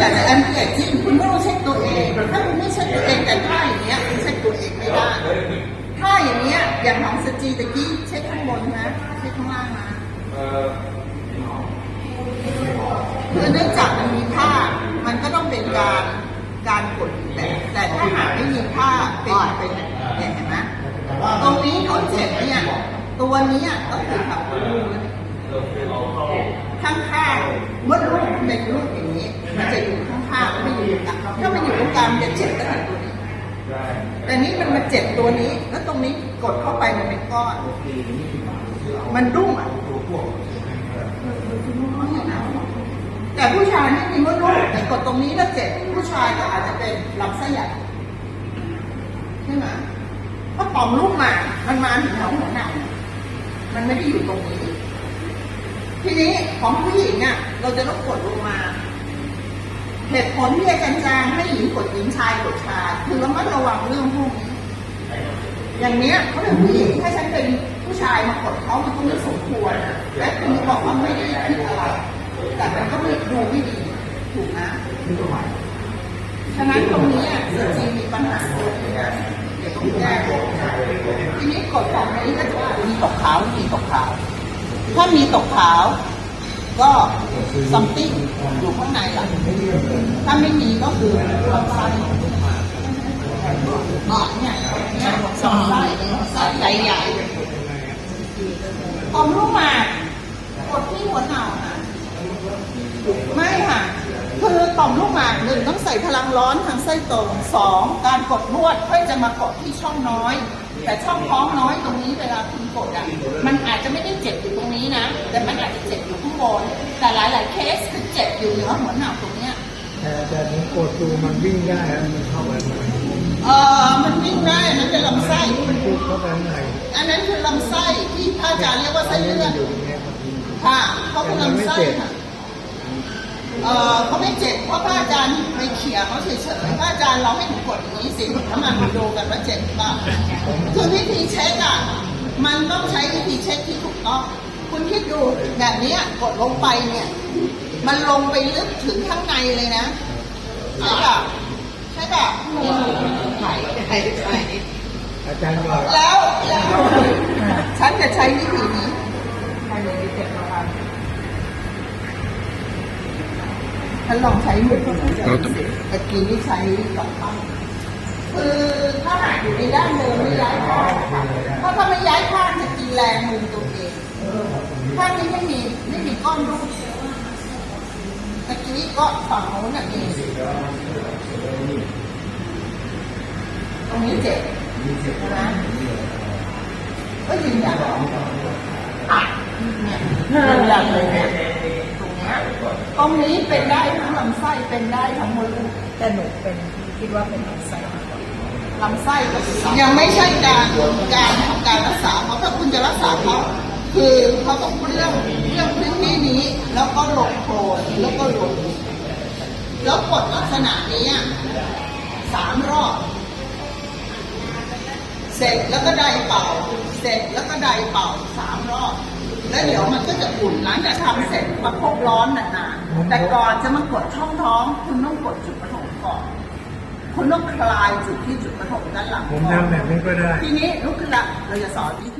อยากจะแอนตี้เอจจิ้งคุณก็ต้องเช็คตัวเองถ้าคุณไม่เช็คตัวเองแต่ท่าอย่างเงี้ยคุณเช็คตัวเองไม่ได้ท่าอย่างเงี้ยอย่างของสจีตะกี้เช็คข้างบนนะเช็คข้างล่างนะคือเนื่องจากมันมีผ้ามันก็ต้องเป็นการการกดแต่แต่ถ้าหากไม่มีผ้าเป็นเป็นเนี่ยเห็นไหมตรงนี้เขาเจ็บเนี่ยตัวเนี้ยก็คือขับรูข้างข้างมดลูกเป็นลูก แต่นี้มันมาเจ็บตัวนี้ แล้วตรงนี้กดเข้าไปมันเป็นก้อน มันรุ่งอะแต่ผู้ชายไม่มีมดลูกแต่กดตรงนี้แล้วเจ็บผู้ชายก็อาจจะเป็นลำไส้ใหญ่ใช่ไหมเพราะต่อมลูกหมากมันมาถึงแถวหัวหนังมันไม่ได้อยู่ตรงนี้ ทีนี้ของผู้หญิงเนี่ยเราจะต้องกดลงมา เหตุผลที่อาจารย์จางให้หญิงกดหญิงชายกดชายคือระมัดระวังเรื่องพวกนี้อย่างเนี้ยเขาเป็นผู้หญิงถ้าฉันเป็นผู้ชายมากดเขามันก็ไม่สมควรและคุณบอกว่าไม่ได้คิดอะไรแต่มันก็ไม่ดูไม่ดีถูกนะฉะนั้นตรงนี้อะจริงมีปัญหาตรงนี้นะเดี๋ยวต้องแก้ทีนี้กฎของนี้ก็จะว่ามีตกขาวไม่มีตกขาว ถ้ามีตกขาว ก็ something อยู่ข้างในล่ะถ้าไม่มีก็คือลำไส้อะเนี่ยเนี่ยลำไส้ไส้ใหญ่ใหญ่อมลูกหมากกดที่หัวเห่าค่ะไม่ค่ะ คือต่อมลูกหมากหนึ่งต้องใส่พลังร้อนทางไส้ตรงสองการกดนวดค่อยจะมากดที่ช่องน้อย แต่ช่องท้องน้อยตรงนี้เวลาคุณกดอะมันอาจจะไม่ได้เจ็บอยู่ตรงนี้นะ แต่มันอาจจะเจ็บ อยู่ข้างบนแต่หลาย ๆ เคสคือเจ็บอยู่เหนือหัวหนาวตรงเนี้ยแต่แต่ผมกดดูมันวิ่งได้แล้วมันเข้าไปไหนเออมันวิ่งได้มันเป็นลำไส้ มันปุ๊บเข้าไปข้างในอันนั้นคือลำไส้ที่พระอาจารย์เรียกว่าไส้เลื่อนอยู่ตรงเนี้ยครับค่ะเขาเป็นลำไส้ค่ะเออเขาไม่เจ็บเพราะพระอาจารย์ไปเขี่ยเขาเฉยๆพระอาจารย์เราให้หนูกดอย่างนี้สิแล้วมันมาดูกันว่าเจ็บหรือเปล่าคือวิธีเช็คอะมันต้องใช้วิธีเช็คที่ถูกต้องคุณคิดดู แบบเนี้ยกดลงไปเนี่ย มันลงไปลึกถึงข้างในเลยนะใช่ป่ะใช่ป่ะใช่ใช่ใช่อาจารย์บอกแล้วแล้วฉันจะใช้วิธีนี้ฉันลองใช้มือคนนั้นจะรู้สึกตะกี้นี่ใช้สองข้างคือถ้าหากอยู่ในด้านเดิมไม่ย้ายข้างนะคะเพราะถ้าไม่ย้ายข้างจะกินแรงมือตัวเองข้างนี้ไม่มีไม่มี ก้อนรูปตะกี้ก็ฝั่งโน้นน่ะมีตรงนี้เจ็บนะก็ยืนยันอะเนี่ยยืนยันเลยเนี่ยตรงเนี้ยตรงนี้เป็นได้ทั้งลำไส้เป็นได้ทั้งมดลูกแต่หนูเป็นคิดว่าเป็นลำไส้ลำไส้ก็ยังไม่ใช่การการทำการรักษาเพราะถ้าคุณจะรักษาเขาคือเขาต้องเรื่องเรื่อง ที่นี้แล้วก็ลงโคลนแล้วก็ลงแล้วกดลักษณะนี้อะสามรอบ เสร็จแล้วก็ไดเป่า เสร็จแล้วก็ไดเป่าสามรอบ แล้วเดี๋ยวมันก็จะอุ่นหลังจากทำเสร็จประคบร้อนนานๆแต่ก่อนจะมากดช่องท้อง คุณต้องกดจุดประถมก่อนคุณต้องคลายจุดที่จุดประถมด้านหลังผมก่อนทำแบบนี้ก็ได้ ทีนี้ลุกขึ้นละเราจะสอนวิธี